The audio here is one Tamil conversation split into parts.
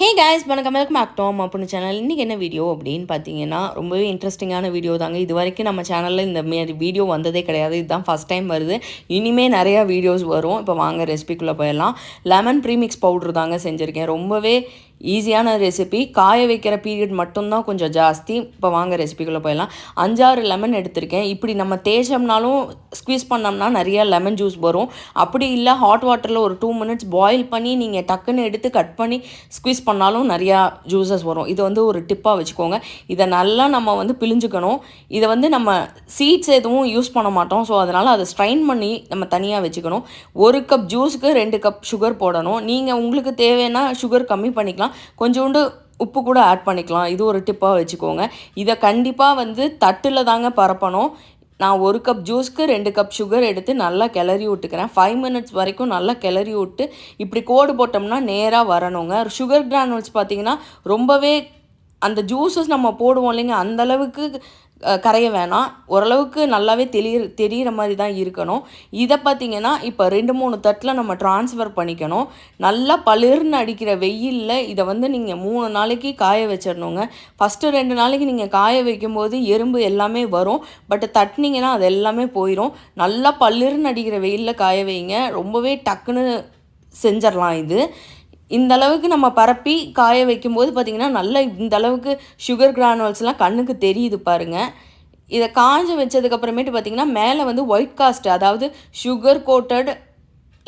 ஹே கேஸ் வணக்கம். வெல்கம் பேக் டு அப்படின்னு சேனல் இன்றைக்கி என்ன வீடியோ அப்படின்னு பார்த்தீங்கன்னா ரொம்பவே இன்ட்ரெஸ்டிங்கான வீடியோ தாங்க. இது வரைக்கும் நம்ம சேனலில் இந்த மாரி வீடியோ வந்ததே கிடையாது. இதுதான் ஃபஸ்ட் டைம் வருது. இனிமே நிறையா வீடியோஸ் வரும். இப்போ வாங்க ரெசிபிக்குள்ளே போயிடலாம். லெமன் ப்ரீமிக்ஸ் பவுட்ரு தாங்க செஞ்சுருக்கேன். ரொம்பவே ஈஸியான ரெசிபி காய வைக்கிற பீரியட் மட்டும்தான் கொஞ்சம் ஜாஸ்தி. இப்போ வாங்க ரெசிபிக்குள்ளே போயிடலாம். அஞ்சாறு லெமன் எடுத்திருக்கேன். இப்படி நம்ம தேய்ச்சோம்னாலும் ஸ்க்வீஸ் பண்ணோம்னா நிறைய லெமன் ஜூஸ் வரும். அப்படி இல்லை ஹாட் வாட்டரில் ஒரு டூ மினிட்ஸ் பாயில் பண்ணி நீங்கள் டக்குன்னு எடுத்து கட் பண்ணி ஸ்க்வீஸ் பண்ணாலும் நிறையா ஜூஸஸ் வரும். இது வந்து ஒரு டிப்பாக வச்சுக்கோங்க. இதை நல்லா நம்ம வந்து பிழிஞ்சுக்கணும். இதை வந்து நம்ம சீட்ஸ் எதுவும் யூஸ் பண்ண மாட்டோம். ஸோ அதனால் அதை ஸ்ட்ரைன் பண்ணி நம்ம தனியாக வச்சுக்கணும். ஒரு கப் ஜூஸுக்கு ரெண்டு கப் சுகர் போடணும். நீங்கள் உங்களுக்கு தேவைன்னா சுகர் கம்மி பண்ணிக்கலாம். கொஞ்சோண்டு உப்பு கூட ஆட் பண்ணிக்கலாம். இது ஒரு டிப்பாக வச்சுக்கோங்க. இதை கண்டிப்பாக வந்து தட்டில் தாங்க பரப்பணும். நான் ஒரு கப் ஜூஸ்க்கு ரெண்டு கப் சுகர் எடுத்து நல்லா கிளறி விட்டுக்கிறேன். ஃபைவ் மினிட்ஸ் வரைக்கும் நல்லா கிளறி விட்டு இப்படி கோடு போட்டோம்னா நேராக வரணுங்க. சுகர் கிரானுல்ஸ் பார்த்தீங்கன்னா ரொம்பவே அந்த ஜூஸஸ் நம்ம போடுவோம் இல்லைங்க. அந்த அளவுக்கு கரைய வேணாம். ஓரளவுக்கு நல்லாவே தெளிய தெரிகிற மாதிரி தான் இருக்கணும். இதை பார்த்தீங்கன்னா இப்போ ரெண்டு மூணு தட்டில் நம்ம ட்ரான்ஸ்ஃபர் பண்ணிக்கணும். நல்லா பளிர்னு அடிக்கிற வெயிலில் இதை வந்து நீங்கள் மூணு நாளைக்கு காய வச்சிடணுங்க. ஃபஸ்ட்டு ரெண்டு நாளைக்கு நீங்கள் காய வைக்கும்போது எறும்பு எல்லாமே வரும். பட் தட்டினீங்கன்னா அது எல்லாமே போயிடும் நல்லா பளிர்னு அடிக்கிற வெயிலில் காய வைங்க. ரொம்பவே டக்குன்னு செஞ்சிடலாம் இது. இந்த அளவுக்கு நம்ம பரப்பி காய வைக்கும்போது பார்த்திங்கன்னா நல்ல இந்த அளவுக்கு சுகர் கிரானுவல்ஸ்லாம் கண்ணுக்கு தெரியுது பாருங்கள் இதை காஞ்ச வச்சதுக்கப்புறமேட்டு பார்த்திங்கன்னா மேலே வந்து ஒயிட் காஸ்ட் அதாவது சுகர் கோட்டட்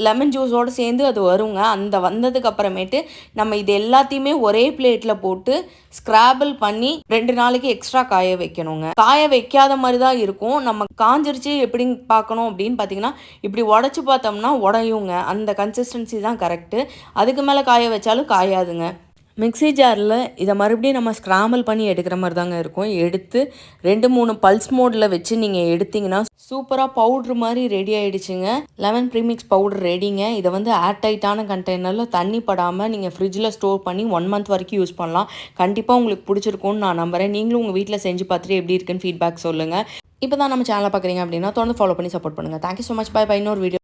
லெமன் ஜூஸோடு சேர்ந்து அது வருங்க. அந்த வந்ததுக்கு அப்புறமேட்டு நம்ம இது எல்லாத்தையுமே ஒரே பிளேட்டில் போட்டு ஸ்க்ராபிள் பண்ணி ரெண்டு நாளைக்கு எக்ஸ்ட்ரா காய வைக்கணுங்க. காய வைக்காத மாதிரி தான் இருக்கும். நம்ம காஞ்சிருச்சு எப்படி பார்க்கணும் அப்படின்னு பார்த்தீங்கன்னா இப்படி உடச்சி பார்த்தோம்னா உடையுங்க. அந்த கன்சிஸ்டன்சி தான் கரெக்டு அதுக்கு மேலே காய வச்சாலும் காயாதுங்க. மிக்ஸி ஜாரில் இதை மறுபடியும் நம்ம ஸ்க்ராம்பிள் பண்ணி எடுக்கிற மாதிரி தாங்க இருக்கும். எடுத்து ரெண்டு மூணு பல்ஸ் மோடில் வச்சு நீங்கள் எடுத்தீங்கன்னா சூப்பராக பவுட்ரு மாதிரி ரெடி ஆகிடுச்சிங்க லெமன் ப்ரீமிக்ஸ் பவுடர் ரெடிங்க இதை வந்து ஏர்டைட்டான கண்டெய்னரில் தண்ணி படாமல் நீங்கள் ஃப்ரிட்ஜில் ஸ்டோர் பண்ணி ஒன் மந்த் வரைக்கும் யூஸ் பண்ணலாம். கண்டிப்பாக உங்களுக்கு பிடிச்சிருக்கும்னு நான் நம்புகிறேன் நீங்களும் உங்கள் வீட்டில் செஞ்சு பார்த்துட்டு எப்படி இருக்குன்னு ஃபீட்பேக் சொல்லுங்கள் இப்போ தான் நம்ம சேனலை பார்க்குறீங்க அப்படின்னா தொடர்ந்து ஃபாலோ பண்ணி சப்போர்ட் பண்ணுங்கள் thank you so much bye bye இன்னொரு வீடியோ